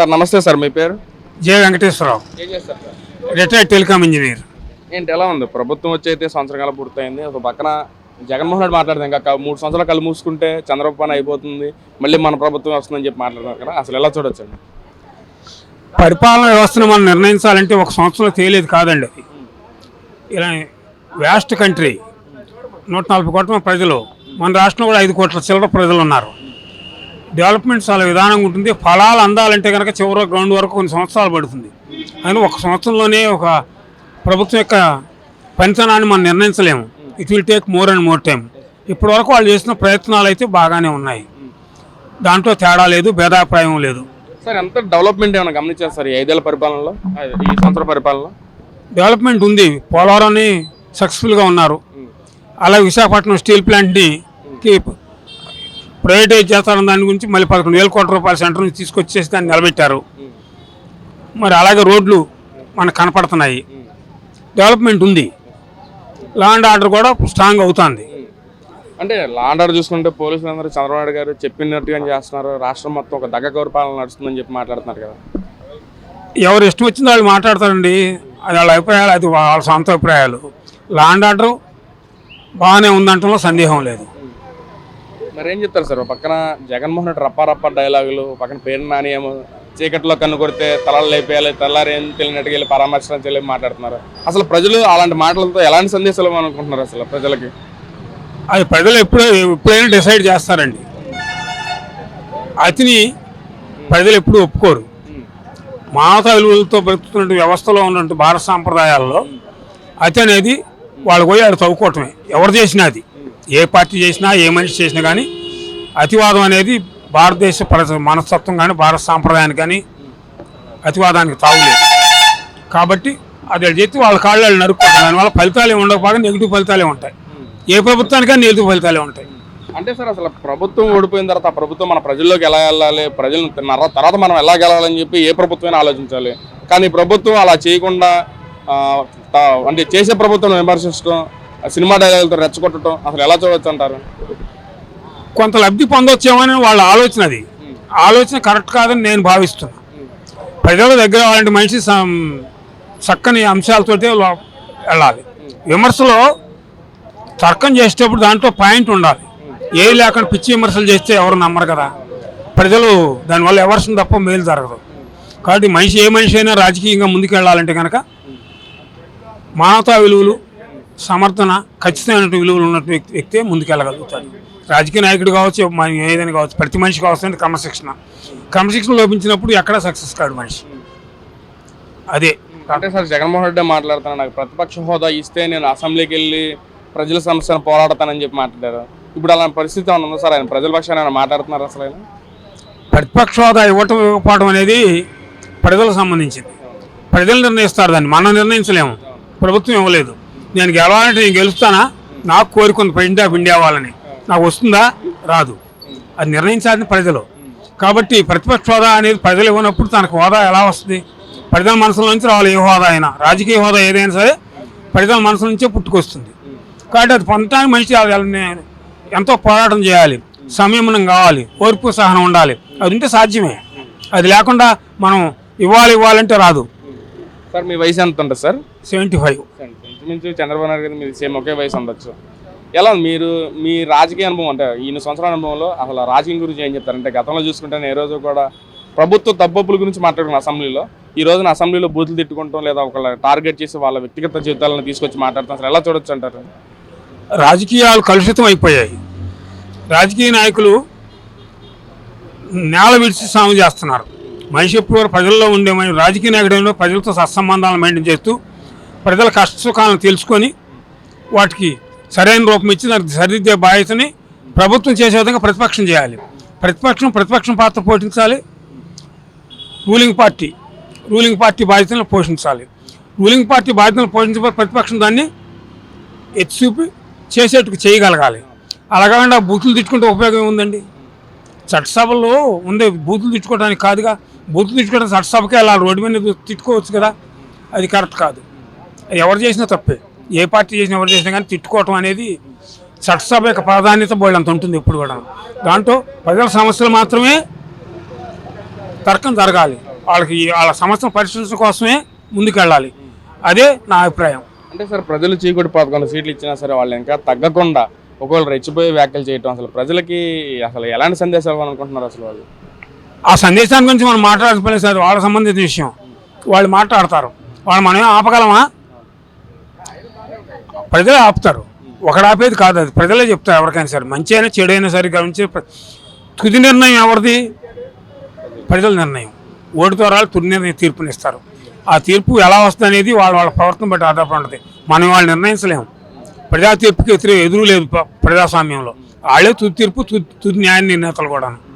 Sir నమస్తే sir మీ పేరు? జె వెంకటేశ్వరరావు. ఏం చేస్తారు సార్? Retired telecom engineer. ఏంటి ఎలా ఉంది? ప్రభుత్వం వచ్చి అయితే సంవత్సరం కాలం పూర్తయింది. ఒక పక్కన జగన్మోహన్ రెడ్డి మాట్లాడుతుంది ఇంకా మూడు సంవత్సరాలు కళ్ళు మూసుకుంటే చంద్రబాబు పని అయిపోతుంది. మళ్ళీ మన ప్రభుత్వం వస్తుందని చెప్పి మాట్లాడుతున్నారు కదా. అసలు ఎలా చూడొచ్చండి? పరిపాలన వ్యవస్థను మనం నిర్ణయించాలంటే ఒక సంవత్సరంలో తేలేదు కాదండి అది. ఇలా వ్యాస్ట్ కంట్రీ నూట నలభై కోట్ల ప్రజలు. మన రాష్ట్రంలో కూడా ఐదు కోట్ల చిల్లర ప్రజలు ఉన్నారు. డెవలప్మెంట్ చాలా విధానంగా ఉంటుంది. ఫలాలు అందాలంటే కనుక చివరి గ్రౌండ్ వరకు కొన్ని సంవత్సరాలు పడుతుంది. కానీ ఒక సంవత్సరంలోనే ఒక ప్రభుత్వం యొక్క పనితనాన్ని మనం నిర్ణయించలేము. It will take more and more time ఇప్పటి వరకు వాళ్ళు చేసిన ప్రయత్నాలు అయితే బాగానే ఉన్నాయి. దాంట్లో తేడా లేదు భేదాభిప్రాయం లేదు. సార్ ఎంత డెవలప్మెంట్ ఏమైనా గమనించారు సార్ ఈ ఐదేళ్ళ పరిపాలనలో? ఈ సంవత్సర పరిపాలనలో? డెవలప్మెంట్ ఉంది. పోలవరాన్ని సక్సెస్ఫుల్గా ఉన్నారు. అలాగే విశాఖపట్నం స్టీల్ ప్లాంట్ని ప్రైవేటైజ్ చేస్తారన్న దాని గురించి మళ్ళీ పదకొండు వేల కోట్ల రూపాయల సెంటర్ నుంచి తీసుకొచ్చేసి దాన్ని నిలబెట్టారు. మరి అలాగే రోడ్లు మనకు కనపడుతున్నాయి. డెవలప్మెంట్ ఉంది. లా అండ్ ఆర్డర్ కూడా స్ట్రాంగ్ అవుతుంది. అంటే లాండర్ చూసుకుంటే పోలీసులు అందరూ చంద్రబాబు గారు చెప్పినట్టుగా చేస్తున్నారు. రాష్ట్రం మొత్తం ఒక దగ్గర పరిపాలన నడుస్తుందని చెప్పి మాట్లాడుతున్నారు కదా. ఎవరు ఇష్టం వచ్చిందో వాళ్ళు మాట్లాడతారండి. అది వాళ్ళ అభిప్రాయాలు అది వాళ్ళ సొంత అభిప్రాయాలు. లా అండ్ ఆర్డర్ బాగానే ఉందంటంలో సందేహం లేదు. మరి ఏం చెప్తారు సార్? పక్కన జగన్మోహన్ రెడ్డి రప్ప రప్ప డైలాగులు పక్కన పేరు నాని ఏమో చీకట్లో కన్ను కొడితే తలలు లేపేయాలి తెల్లారి ఏం తెలియనట్టుగా వెళ్ళి పరామర్శనం తెలియని మాట్లాడుతున్నారు. అసలు ప్రజలు అలాంటి మాటలతో ఎలాంటి సందేశాలు అనుకుంటున్నారు అసలు ప్రజలకి? అది ప్రజలు ఎప్పుడు ఎప్పుడైనా డిసైడ్ చేస్తారండి. అతిని ప్రజలు ఎప్పుడు ఒప్పుకోరు. మానవతా విలువలతో బ్రతుకుతున్న వ్యవస్థలో ఉన్నటువంటి భారత సాంప్రదాయాల్లో అతి అనేది వాళ్ళు పోయి ఆడు తవ్వుకోవటమే. ఎవరు చేసినా అది. ఏ పార్టీ చేసినా ఏ మనిషి చేసినా కానీ అతివాదం అనేది భారతదేశ ప్రజ మనస్తత్వం కానీ భారత సాంప్రదాయానికి కానీ అతివాదానికి తాగులేదు కాబట్టి అది వాళ్ళు చేస్తే వాళ్ళ కాళ్ళు వాళ్ళు దానివల్ల ఫలితాలు ఏమి ఉండకపోగా నెగిటివ్ ఫలితాలే ఉంటాయి. ఏ ప్రభుత్వానికైనా నెగిటివ్ ఫలితాలే ఉంటాయి. అంటే సార్ అసలు ప్రభుత్వం ఓడిపోయిన తర్వాత ప్రభుత్వం మన ప్రజల్లోకి ఎలా వెళ్ళాలి ప్రజలను నర- తర్వాత మనం ఎలా గెలవాలని చెప్పి ఏ ప్రభుత్వమైనా ఆలోచించాలి. కానీ ప్రభుత్వం అలా చేయకుండా అంటే చేసే ప్రభుత్వం విమర్శించడం సినిమా డైలాగులతో రెచ్చగొట్టడం అసలు ఎలా చూడొచ్చు అంటారు? కొంత లబ్ధి పొందొచ్చేమని వాళ్ళ ఆలోచన అది. ఆలోచన కరెక్ట్ కాదని నేను భావిస్తున్నా. ప్రజల దగ్గర అలాంటి మనిషి చక్కని అంశాలతోటే లో- వెళ్ళాలి. విమర్శలో తర్కం చేసేటప్పుడు దాంట్లో పాయింట్ ఉండాలి. ఏది లేకుండా పిచ్చి విమర్శలు చేస్తే ఎవరు నమ్మరు కదా. ప్రజలు దానివల్ల ఎవరిసం తప్ప మేలు జరగదు. కాబట్టి మనిషి ఏ మనిషి అయినా రాజకీయంగా ముందుకు వెళ్ళాలంటే కనుక మానవతా విలువలు సమర్థన ఖచ్చితమైన విలువలు ఉన్న వ్యక్తి వ్యక్తే ముందుకెళ్ళగలుగుతాడు. రాజకీయ నాయకుడు కావచ్చు మన ఏదైనా కావచ్చు ప్రతి మనిషి కావచ్చు క్రమశిక్షణ. క్రమశిక్షణ లోపించినప్పుడు ఎక్కడ సక్సెస్ కాడు మనిషి. అదే. అంటే సార్ జగన్మోహన్ రెడ్డి మాట్లాడుతున్నాను నాకు ప్రతిపక్ష హోదా ఇస్తే నేను అసెంబ్లీకి వెళ్ళి ప్రజల సమస్యను పోరాడతానని చెప్పి మాట్లాడారు. ఇప్పుడు అలాంటి పరిస్థితి ఉందా సార్? ఆయన ప్రజల పక్షాన ఆయన మాట్లాడుతున్నారు అసలు ఆయన? ప్రతిపక్ష హోదా ఇవ్వటం ఇవ్వకపోవడం అనేది ప్రజలకు సంబంధించింది. ప్రజలు నిర్ణయిస్తారు దాన్ని. మనం నిర్ణయించలేము. ప్రభుత్వం ఇవ్వలేదు. నేను గెలవాలంటే నేను గెలుస్తానా? నాకు కోరుకుంది ప్రెసిడెంట్ ఆఫ్ ఇండియా వాళ్ళని. నాకు వస్తుందా? రాదు. అది నిర్ణయించాల్సిన ప్రజలు. కాబట్టి ప్రతిపక్ష హోదా అనేది ప్రజలు ఇవ్వనప్పుడు తనకు హోదా ఎలా వస్తుంది? ప్రజల మనసుల నుంచి రావాలి ఏ హోదా అయినా. రాజకీయ హోదా ఏదైనా సరే ప్రజల మనసుల నుంచే పుట్టుకొస్తుంది. కాబట్టి అది పొందడానికి మనిషి ఎంతో పోరాటం చేయాలి. సంయమనం కావాలి. ఓర్పు సహనం ఉండాలి. అది ఉంటే సాధ్యమే. అది లేకుండా మనం ఇవ్వాలి ఇవ్వాలంటే రాదు. సార్ మీ వయసు ఎంత ఉంటుంది సార్? Seventy five. ఇంచుమించు చంద్రబాబు నాయుడు గారు మీరు సేమ్ ఒకే వయసు ఉండొచ్చు. ఎలా మీరు మీ రాజకీయ అనుభవం అంటే ఈయన సంవత్సరాల అనుభవంలో అసలు రాజకీయం గురించి ఏం చెప్తారంటే గతంలో చూసుకుంటే ఏ రోజు కూడా ప్రభుత్వ తప్పొప్పుల గురించి మాట్లాడుకున్న అసెంబ్లీలో ఈ రోజున అసెంబ్లీలో బూతులు తిట్టుకుంటాం లేదా ఒకళ్ళ టార్గెట్ చేసి వాళ్ళ వ్యక్తిగత జీవితాలను తీసుకొచ్చి మాట్లాడతాం అసలు ఎలా చూడొచ్చు అంటారు? రాజకీయాలు కలుషితం అయిపోయాయి. రాజకీయ నాయకులు నేల విడిచి సాగు చేస్తున్నారు. మనిషి ఎప్పుడు ప్రజల్లో ఉండే మన రాజకీయ నాయకుడు ప్రజలతో సత్సంబంధాలను మెయింటైన్ చేస్తూ ప్రజల కష్ట సుఖాలను తెలుసుకొని వాటికి సరైన రూపం ఇచ్చి దానికి సరిదిద్దే బాధ్యతని ప్రభుత్వం చేసే విధంగా ప్రతిపక్షం చేయాలి. ప్రతిపక్షం ప్రతిపక్షం పాత్ర పోషించాలి. రూలింగ్ పార్టీ రూలింగ్ పార్టీ బాధ్యతలను పోషించాలి. రూలింగ్ పార్టీ బాధ్యతలను పోషించబోతే ప్రతిపక్షం దాన్ని ఎత్తిచూపి చేసేట్టుకు చేయగలగాలి. అలాగకుండా బూతులు తిట్టుకుంటే ఉపయోగం ఉందండి చట్టసభలో ఉండే బూతులు తిట్టుకోవడానికి కాదుగా. బూతులు తిట్టుకోవడానికి చట్టసభకే అలా రోడ్డు మీద తిట్టుకోవచ్చు కదా. అది కరెక్ట్ కాదు. ఎవరు చేసినా తప్పే. ఏ పార్టీ చేసినా ఎవరు చేసినా కానీ తిట్టుకోవటం అనేది చట్టసభ యొక్క ప్రాధాన్యత బోళ్ళంత ఉంటుంది ఎప్పుడు కూడా. దాంట్లో ప్రజల సమస్యలు మాత్రమే తర్కం జరగాలి. వాళ్ళకి వాళ్ళ సమస్యను పరిష్కరించడం కోసమే ముందుకెళ్ళాలి. అదే నా అభిప్రాయం. అంటే సార్ ప్రజలు చీకుడు పదకొండు సీట్లు ఇచ్చినా సరే వాళ్ళు ఇంకా తగ్గకుండా ఒకవేళ రెచ్చిపోయి వ్యాఖ్యలు చేయటం అసలు ప్రజలకి అసలు ఎలాంటి సందేశాలు ఇవ్వాలనుకుంటున్నారు అసలు వాళ్ళు? ఆ సందేశాన్ని గురించి మనం మాట్లాడకపోలేదు సార్ వాళ్ళకి సంబంధించిన విషయం. వాళ్ళు మాట్లాడతారు. వాళ్ళు మనం ఏం ఆపగలమా? ప్రజలే ఆపుతారు. ఒకడు ఆపేది కాదు అది. ప్రజలే చెప్తారు ఎవరికైనా సరే. మంచి అయినా చెడు అయినా సరే గమనించి తుది నిర్ణయం ఎవరిది? ప్రజల నిర్ణయం. ఓటు ద్వారా తుది నిర్ణయం తీర్పునిస్తారు. ఆ తీర్పు ఎలా వస్తుంది అనేది వాళ్ళ వాళ్ళ ప్రవర్తన బట్టి ఆధారపడి ఉంటుంది. మనం వాళ్ళు నిర్ణయించలేము ప్రజా తీర్పుకి ఎదురు ఎదురు లేదు ప్రజాస్వామ్యంలో. వాళ్ళే తుది తీర్పు తుది తుది న్యాయ నిర్ణేతలు కూడా